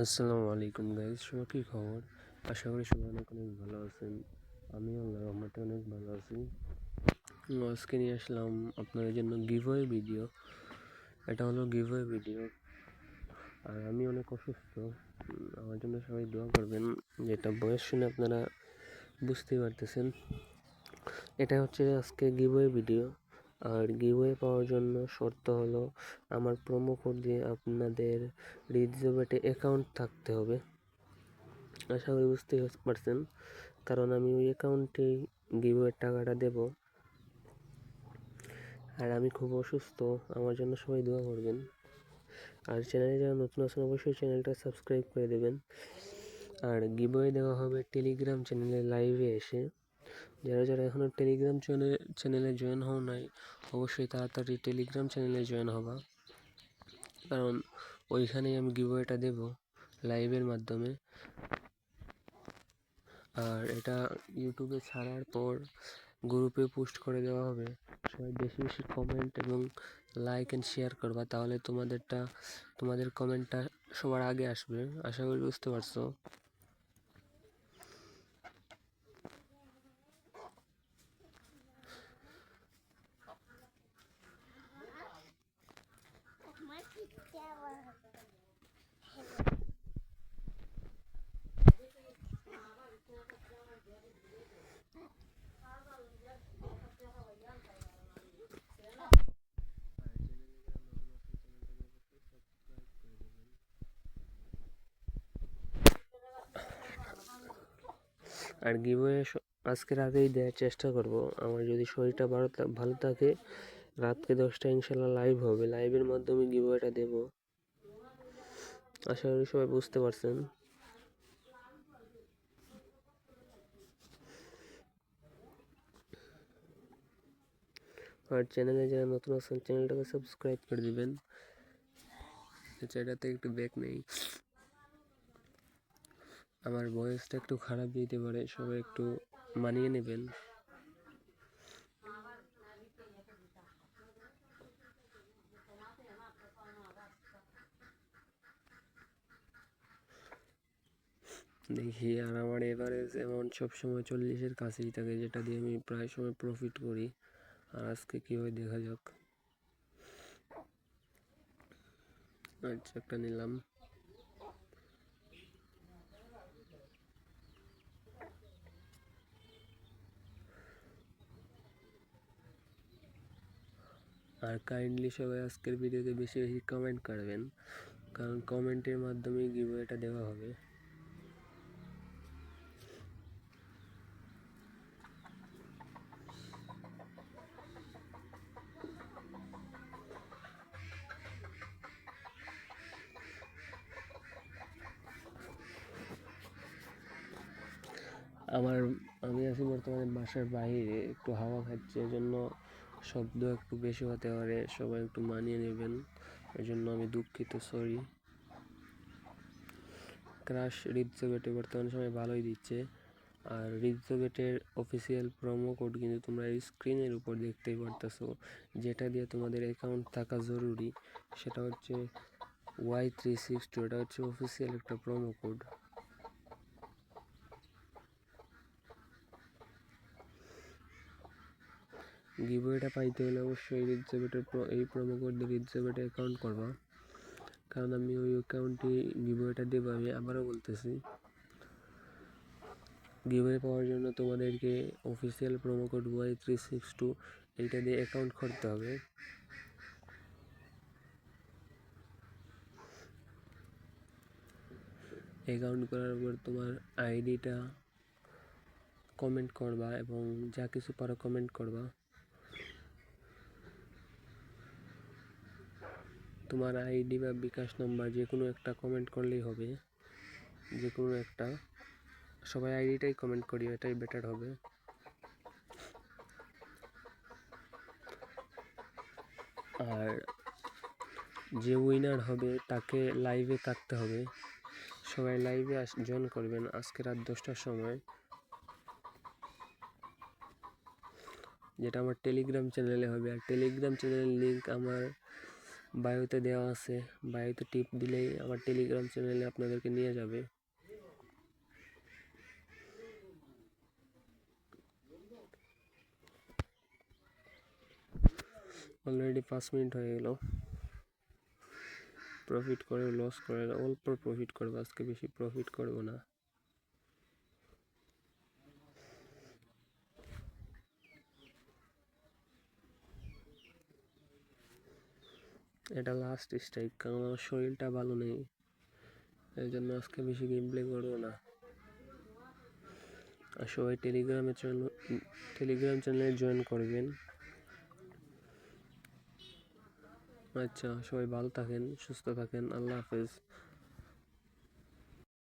আসসালামু আলাইকুম গাইজ সবার কী খবর? আশা করি সবাই অনেক অনেক ভালো আছেন। আমি আল্লাহ রহমতে অনেক ভালো আছি। আজকে নিয়ে আসলাম আপনাদের জন্য গিভওয়ে ভিডিও এটা হলো গিভওয়ে ভিডিও আর আমি অনেক অসুস্থ। আমার জন্য সবাই দোয়া করবেন, যেটা বয়স শুনে আপনারা বুঝতেই পারতেছেন। এটা হচ্ছে আজকে গিভওয়ে ভিডিও আর গিভওয়ে পাওয়ার জন্য শর্ত হলো আমার প্রোমো কোড দিয়ে আপনাদের রিজোবেটে অ্যাকাউন্ট থাকতে হবে। আশা করি বুঝতেই পারছেন, কারণ আমি ওই অ্যাকাউন্টেই গিভওয়ের টাকাটা দেব। আর আমি খুব অসুস্থ, আমার জন্য সবাই দোয়া করবেন। আর চ্যানেলে যারা নতুন আছেন, অবশ্যই চ্যানেলটা সাবস্ক্রাইব করে দেবেন। আর গিভওয়ে দেওয়া হবে টেলিগ্রাম চ্যানেলে লাইভে এসে। যারা যারা এখনও টেলিগ্রাম চ্যানেলে জয়েন হও নাই, অবশ্যই তাড়াতাড়ি টেলিগ্রাম চ্যানেলে জয়েন হবা। কারণ ওইখানেই আমি গিভওয়েটা দেব লাইভের মাধ্যমে। আর এটা ইউটিউবে ছাড়ার পর গ্রুপে পোস্ট করে দেওয়া হবে। সবাই বেশি বেশি কমেন্ট এবং লাইক অ্যান্ড শেয়ার করবা, তাহলে তোমাদেরটা, তোমাদের কমেন্টটা সবার আগে আসবে। আশা করি বুঝতে পারছ। আর গিভওয়ে আজকে রাতেই দেওয়ার চেষ্টা করব। আমার যদি শরীরটা ভালো ভালো থাকে রাতকে দশটা ইনশাল্লাহ লাইভ হবে। লাইভের মাধ্যমে গিভওয়েটা দেব। আশা করি সবাই বুঝতে পারছেন। আর চ্যানেলে যারা নতুন আছেন চ্যানেলটাকে সাবস্ক্রাইব করে দিবেন। এটাতে একটু ব্যাক নেই। আমার ভয়েসটা একটু খারাপ দিতে পারে, সবাই একটু মানিয়ে নেবেন। দেখি আর আমার এভারেজ অ্যামাউন্ট সবসময় চল্লিশের কাছেই থাকে, যেটা দিয়ে আমি প্রায় সময় প্রফিট করি। আর আজকে কী হয় দেখা যাক। আচ্ছা একটা নিলাম। আর কাইন্ডলি সবাই আজকের ভিডিওতে বেশি বেশি কমেন্ট করবেন, কারণ কমেন্টের মাধ্যমেই গিভওয়েটা দেওয়া হবে। আমার, আমি আছি বর্তমানে বাসার বাইরে, একটু হাওয়া খাচ্ছে, এজন্য শব্দ একটু বেশি হতে পারে, সবাই একটু মানিয়ে নেবেন এই জন্য আমি দুঃখিত সরি ক্রাশ রিপসোগেটে বর্তমান সময় ভালোই দিচ্ছে, আর রিপসোগেটের অফিসিয়াল প্রোমো কোড কিন্তু তোমরা স্ক্রিনের উপর দেখতেই পারতেছো, যেটা দিয়ে তোমাদের অ্যাকাউন্ট থাকা জরুরি, সেটা হচ্ছে ওয়াই থ্রি সিক্স টু এটা হচ্ছে অফিসিয়াল একটা প্রোমো কোড গিভওয়েটা পাইতে হলে অবশ্যই রিডসেবেটের এই প্রোমো কোড দিয়ে রিডসেবেটে অ্যাকাউন্ট করবা। কারণ আমি ওই অ্যাকাউন্টে গিভওয়েটা দেবো, আমি আবারও বলতেছি। গিভওয়ে পাওয়ার জন্য তোমাদেরকে official promo code Y three six two এইটা দিয়ে অ্যাকাউন্ট করতে হবে। অ্যাকাউন্ট করার পর তোমার আইডিটা কমেন্ট করবা এবং যা কিছু পারো কমেন্ট করবা। তোমার আইডি বা বিকাশ নাম্বার যে কোনো একটা কমেন্ট করলেই হবে। যে কোনো একটা। সবাই আইডিটাই কমেন্ট করি এটাই বেটার হবে। আর যে উইনার হবে, তাকে লাইভে থাকতে হবে। সবাই লাইভে জয়েন করবেন আজকে রাত দশটার সময়। যেটা আমার টেলিগ্রাম চ্যানেলে হবে। আর টেলিগ্রাম চ্যানেলের লিঙ্ক আমার বায়োতে দেওয়া আছে। বায়োতে টিপ দিলেই আমার টেলিগ্রাম চ্যানেলে আপনাদেরকে নিয়ে যাবে। অলরেডি পাঁচ মিনিট হয়ে গেল। প্রফিট করে লস করে, অল্প প্রফিট করব, আজকে বেশি প্রফিট করব না। এটা লাস্ট স্ট্রাইক কারণ আমার শরীরটা ভালো নেই। এই জন্য আজকে বেশি গেম প্লে করব না। আর সবাই টেলিগ্রামে চ্যানেল টেলিগ্রাম চ্যানেলে জয়েন করবেন। আচ্ছা সবাই ভালো থাকেন, সুস্থ থাকেন, আল্লাহ হাফেজ।